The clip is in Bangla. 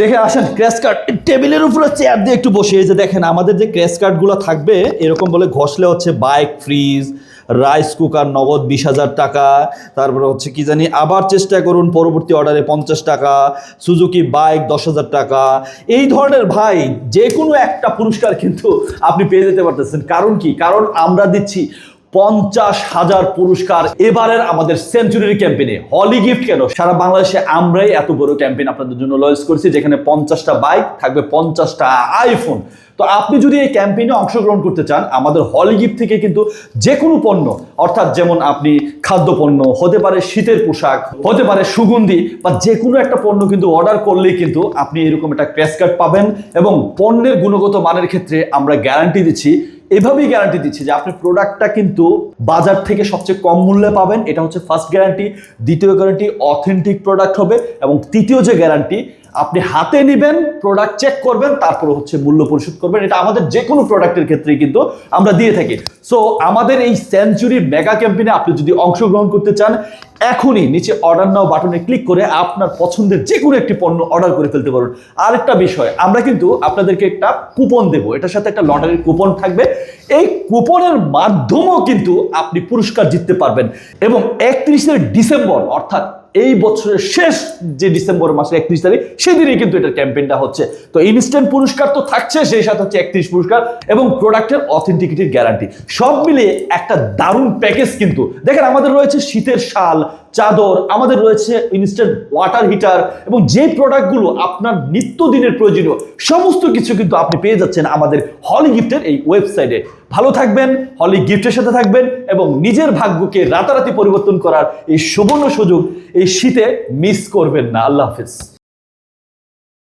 দেখে আসেন ক্র্যাশ কার্ড টেবিলের উপরে চেয়ার দিয়ে একটু বসে যে দেখেন, আমাদের যে ক্র্যাশ কার্ডগুলো থাকবে, এরকম বলে ঘষলে হচ্ছে বাইক ফ্রিজ রাইস কুকার নগদ বিশ হাজার টাকা, তারপরে হচ্ছে কি জানি, আবার চেষ্টা করুন পরবর্তী অর্ডারে পঞ্চাশ টাকা, সুজুকি বাইক দশ হাজার টাকা। এই ধরনের ভাই, যে কোনো একটা পুরস্কার কিন্তু আপনি পেয়ে যেতে পারতেছেন। কারণ কি? কারণ আমরা দিচ্ছি পঞ্চাশ হাজার পুরস্কার এবারের আমাদের সেঞ্চুরি ক্যাম্পেইনে। হলি গিফট কেন? সারা বাংলাদেশে আমরাই এত বড় ক্যাম্পেইন আপনাদের জন্য লঞ্চ করেছি, যেখানে পঞ্চাশটা বাইক থাকবে, পঞ্চাশটা আইফোন তো আপনি যদি এই ক্যাম্পেইনে অংশগ্রহণ করতে চান, আমাদের হলি গিফট থেকে কিন্তু যে কোনো পণ্য, অর্থাৎ যেমন আপনি খাদ্যপণ্য, হতে পারে শীতের পোশাক, হতে পারে সুগন্ধি, বা যে কোনো একটা পণ্য কিন্তু অর্ডার করলেই কিন্তু আপনি এরকম একটা ক্র্যাশ কার্ড পাবেন এবং পণ্যের গুণগত মানের ক্ষেত্রে আমরা গ্যারান্টি দিচ্ছি এভাবেই গ্যারান্টি দিচ্ছি যে আপনি প্রোডাক্টটা কিন্তু বাজার থেকে সবচেয়ে কম মূল্যে পাবেন। এটা হচ্ছে ফার্স্ট গ্যারান্টি দ্বিতীয় গ্যারান্টি অথেন্টিক প্রোডাক্ট হবে এবং তৃতীয় যে গ্যারান্টি আপনি হাতে নেবেন প্রোডাক্ট চেক করবেন, তারপর হচ্ছে মূল্য পরিশোধ করবেন। এটা আমাদের যে কোনো প্রোডাক্টের ক্ষেত্রেই কিন্তু আমরা দিয়ে থাকি। সো আমাদের এই সেঞ্চুরি মেগা ক্যাম্পেইনে আপনি যদি অংশগ্রহণ করতে চান এখনই নিচে অর্ডার নাও বাটনে ক্লিক করে আপনার পছন্দের যে কোনো একটি পণ্য অর্ডার করে ফেলতে পারুন। আরেকটা বিষয়, আমরা কিন্তু আপনাদেরকে একটা কুপন দেবো। এটার সাথে একটা লটারির কুপন থাকবে। এই কুপনের মাধ্যমেও কিন্তু আপনি পুরস্কার জিততে পারবেন। এবং একত্রিশে ডিসেম্বর, অর্থাৎ এই বছরের শেষ যে ডিসেম্বর মাসের একত্রিশ তারিখ, সেদিনই কিন্তু এটার ক্যাম্পেইনটা হচ্ছে। তো ইনস্ট্যান্ট পুরস্কার তো থাকছে, সেই সাথে হচ্ছে একত্রিশ পুরস্কার এবং প্রোডাক্টের অথেন্টিকিটির গ্যারান্টি সব মিলিয়ে একটা দারুণ প্যাকেজ কিন্তু। দেখেন, আমাদের রয়েছে শীতের শাল চাদর, আমাদের রয়েছে ইনস্ট্যান্ট ওয়াটার হিটার এবং যে প্রোডাক্টগুলো আপনার নিত্যদিনের প্রয়োজনীয়, সমস্ত কিছু কিন্তু আপনি পেয়ে যাচ্ছেন আমাদের হলি গিফটের এই ওয়েবসাইটে ভালো থাকবেন হলি গিফটের সাথে থাকবেন এবং নিজের ভাগ্যকে রাতারাতি পরিবর্তন করার এই সুবর্ণ সুযোগ এই শীতে মিস করবেন না। আল্লাহ হাফিজ।